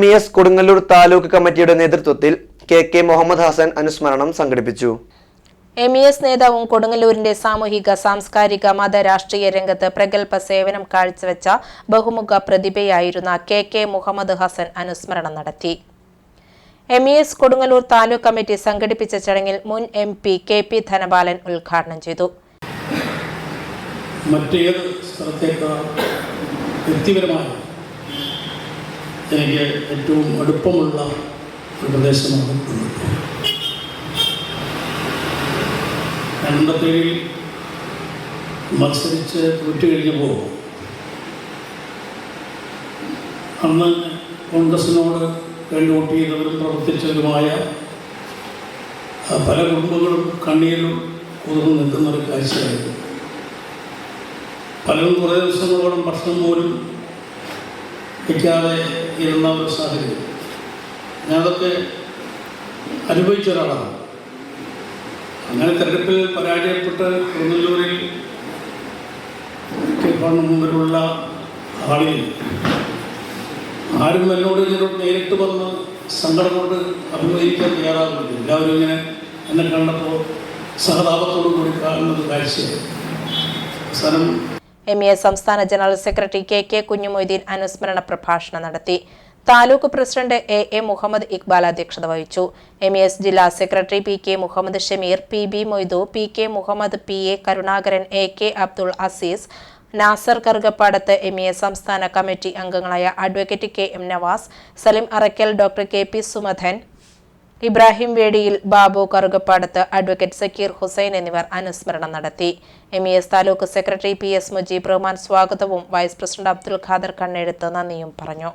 M E S Kodungallur taluk കമ്മിറ്റിയുടെ നേതൃത്വത്തിൽ K K Muhammad Hasan അനുസ്മരണം സംഘടിപ്പിച്ചു. എം ഇ എസ് നേതാവും കൊടുങ്ങല്ലൂരിന്റെ സാമൂഹിക സാംസ്കാരിക മത രാഷ്ട്രീയ രംഗത്ത് പ്രഗത്ഭ സേവനം കാഴ്ചവെച്ച ബഹുമുഖ പ്രതിഭയായിരുന്ന കെ കെ മുഹമ്മദ് ഹസൻ അനുസ്മരണം നടത്തി. M E S Kodungallur taluk committee സംഘടിപ്പിച്ച ചടങ്ങിൽ മുൻ M P K P Dhanapalan ഉദ്ഘാടനം ചെയ്തു. മറ്റേത് സ്ഥലത്തേക്കാൾ വ്യക്തിപരമായി എനിക്ക് ഏറ്റവും അടുപ്പമുള്ള ഒരു പ്രദേശമാണ് കുന്നത്തൂർ. എൺപത്തേഴിൽ മത്സരിച്ച് തോറ്റു കഴിഞ്ഞപ്പോൾ അന്ന് കോൺഗ്രസിനോട് വേണ്ടി വോട്ട് ചെയ്തവരും പ്രവർത്തിച്ചവരുമായ പല കുടുംബങ്ങളും കണ്ണീരിലും കുതിർന്ന് നിൽക്കുന്ന ഒരു കാഴ്ചയായിരുന്നു. പലരും കുറേ ദിവസങ്ങളോളം ഭക്ഷണം പോലും വയ്ക്കാതെ ഇരുന്ന ഒരു സാഹചര്യം. ഞാനതൊക്കെ അനുഭവിച്ച ഒരാളാണ്. അങ്ങനെ തെരഞ്ഞെടുപ്പിൽ പരാജയപ്പെട്ട് കൊടുങ്ങല്ലൂരിൽ കേൾപ്പാണ് മുമ്പിലുള്ള ആളിൽ ആരും എന്നോട് ഇതിനോട് നേരിട്ട് വന്ന് സങ്കടം കൊണ്ട് അഭിമുഖീകരിക്കാൻ തയ്യാറാകുന്നില്ല. എല്ലാവരും ഇങ്ങനെ എന്നെ കണ്ടപ്പോൾ സഹതാപത്തോടു കൂടി കാണുന്നത് കാഴ്ചയായി. അവസാനം എം എ സംസ്ഥാന general secretary K K Kunhimoideen അനുസ്മരണ പ്രഭാഷണം നടത്തി. Taluk president A A Muhammad Iqbal അധ്യക്ഷത വഹിച്ചു. എം എസ് ജില്ലാ secretary P K Muhammad Shameer P B Moidu P K Muhammad P A Karunakaran A K Abdul Aziz Nasar Karukappadath M A സംസ്ഥാന committee അംഗങ്ങളായ advocate K M Navas Salim Arakkal doctor K P Sumadhan Ibrahim Vediyil Babu Karukappadath advocate Zakir Hussain എന്നിവർ അനുസ്മരണം നടത്തി. M E S taluk secretary P S Mujeeb Rahman സ്വാഗതവും vice president Abdul Khader Kannezhuthu നന്ദിയും പറഞ്ഞു.